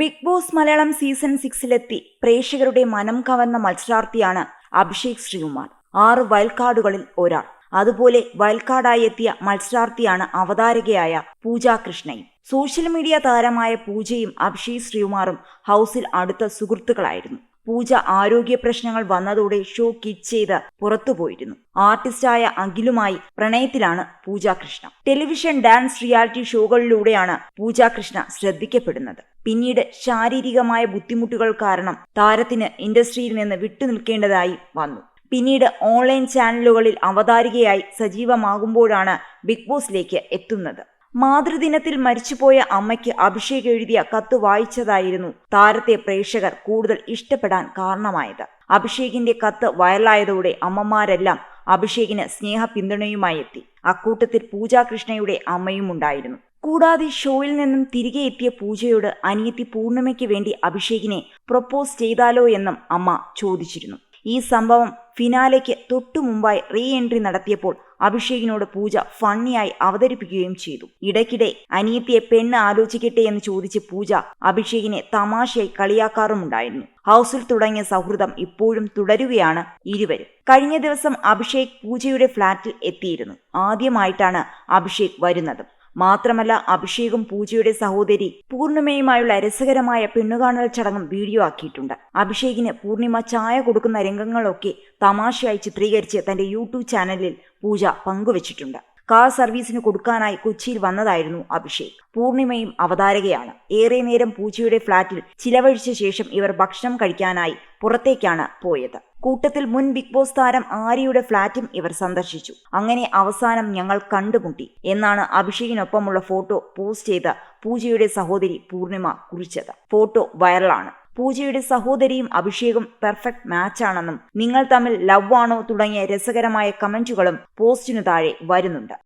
Big boss Malayalam season സിക്സിലെത്തി. പ്രേക്ഷകരുടെ മനം കവർന്ന മത്സരാർത്ഥിയാണ് അഭിഷേക് ശ്രീകുമാർ. ആറ് വൈൽഡ് കാർഡുകളിൽ ഒരാൾ. അതുപോലെ വൈൽഡ് കാർഡായി എത്തിയ മത്സരാർത്ഥിയാണ് അവതാരകയായ പൂജ കൃഷ്ണയും. സോഷ്യൽ മീഡിയ താരമായ പൂജയും അഭിഷേക് ശ്രീകുമാറും ഹൗസിൽ അടുത്ത സുഹൃത്തുക്കളായിരുന്നു. പൂജ ആരോഗ്യ പ്രശ്നങ്ങൾ വന്നതോടെ ഷോ കിറ്റ് ചെയ്ത് പുറത്തുപോയിരുന്നു. ആർട്ടിസ്റ്റായ അഖിലുമായി പ്രണയത്തിലാണ് Pooja Krishna television dance reality ഷോകളിലൂടെയാണ് Pooja Krishna ശ്രദ്ധിക്കപ്പെടുന്നത്. പിന്നീട് ശാരീരികമായ ബുദ്ധിമുട്ടുകൾ കാരണം താരത്തിന് ഇൻഡസ്ട്രിയിൽ നിന്ന് വിട്ടുനിൽക്കേണ്ടതായി വന്നു. പിന്നീട് ഓൺലൈൻ ചാനലുകളിൽ അവതാരികയായി സജീവമാകുമ്പോഴാണ് ബിഗ് ബോസിലേക്ക് എത്തുന്നത്. മാതൃദിനത്തിൽ മരിച്ചുപോയ അമ്മയ്ക്ക് അഭിഷേക് എഴുതിയ കത്ത് വായിച്ചതായിരുന്നു താരത്തെ പ്രേക്ഷകർ കൂടുതൽ ഇഷ്ടപ്പെടാൻ കാരണമായത്. അഭിഷേകിന്റെ കത്ത് വൈറലായതോടെ അമ്മമാരെല്ലാം അഭിഷേകിന് സ്നേഹ പിന്തുണയുമായി എത്തി അക്കൂട്ടത്തിൽ പൂജാകൃഷ്ണയുടെ അമ്മയും ഉണ്ടായിരുന്നു. കൂടാതെ ഷോയിൽ നിന്നും തിരികെ എത്തിയ പൂജയോട് അനിയത്തി പൂർണിമയ്ക്ക് വേണ്ടി അഭിഷേകിനെ പ്രപ്പോസ് ചെയ്താലോ എന്നും അമ്മ ചോദിച്ചിരുന്നു. ഈ സംഭവം ഫിനാലയ്ക്ക് തൊട്ടു മുമ്പായി റീ എൻട്രി നടത്തിയപ്പോൾ അഭിഷേകിനോട് പൂജ ഫണ്ണിയായി അവതരിപ്പിക്കുകയും ചെയ്തു. ഇടയ്ക്കിടെ അനിയത്തിയെ പെണ്ണ് ആലോചിക്കട്ടെ എന്ന് ചോദിച്ച് പൂജ അഭിഷേകിനെ തമാശയായി കളിയാക്കാറുമുണ്ടായിരുന്നു. ഹൗസിൽ തുടങ്ങിയ സൗഹൃദം ഇപ്പോഴും തുടരുകയാണ് ഇരുവരും. കഴിഞ്ഞ ദിവസം അഭിഷേക് പൂജയുടെ ഫ്ളാറ്റിൽ എത്തിയിരുന്നു. ആദ്യമായിട്ടാണ് അഭിഷേക് വരുന്നത്. മാത്രമല്ല അഭിഷേകും പൂജയുടെ സഹോദരി പൂർണിമയുമായുള്ള രസകരമായ പെണ്ണുകാണൽ ചടങ്ങും വീഡിയോ ആക്കിയിട്ടുണ്ട്. അഭിഷേകിന് പൂർണിമ ചായ കൊടുക്കുന്ന രംഗങ്ങളൊക്കെ തമാശയായി ചിത്രീകരിച്ച് തന്റെ യൂട്യൂബ് ചാനലിൽ പൂജ പങ്കുവച്ചിട്ടുണ്ട്. കാർ സർവീസിന് കൊടുക്കാനായി കൊച്ചിയിൽ വന്നതായിരുന്നു അഭിഷേക്. പൂർണിമയും അവതാരകയാണ്. ഏറെ നേരം പൂജയുടെ ഫ്ളാറ്റിൽ ചിലവഴിച്ച ശേഷം ഇവർ ഭക്ഷണം കഴിക്കാനായി പുറത്തേക്കാണ് പോയത്. കൂട്ടത്തിൽ മുൻ ബിഗ് ബോസ് താരം ആര്യയുടെ ഫ്ളാറ്റും ഇവർ സന്ദർശിച്ചു. അങ്ങനെ അവസാനം ഞങ്ങൾ കണ്ടുമുട്ടി എന്നാണ് അഭിഷേകിനൊപ്പമുള്ള ഫോട്ടോ പോസ്റ്റ് ചെയ്ത പൂജയുടെ സഹോദരി പൂർണിമ കുറിച്ചത്. ഫോട്ടോ വൈറലാണ്. പൂജയുടെ സഹോദരിയും അഭിഷേകും പെർഫെക്റ്റ് മാച്ചാണെന്നും നിങ്ങൾ തമ്മിൽ ലവ് ആണോ തുടങ്ങിയ രസകരമായ കമന്റുകളും പോസ്റ്റിനു താഴെ വരുന്നുണ്ട്.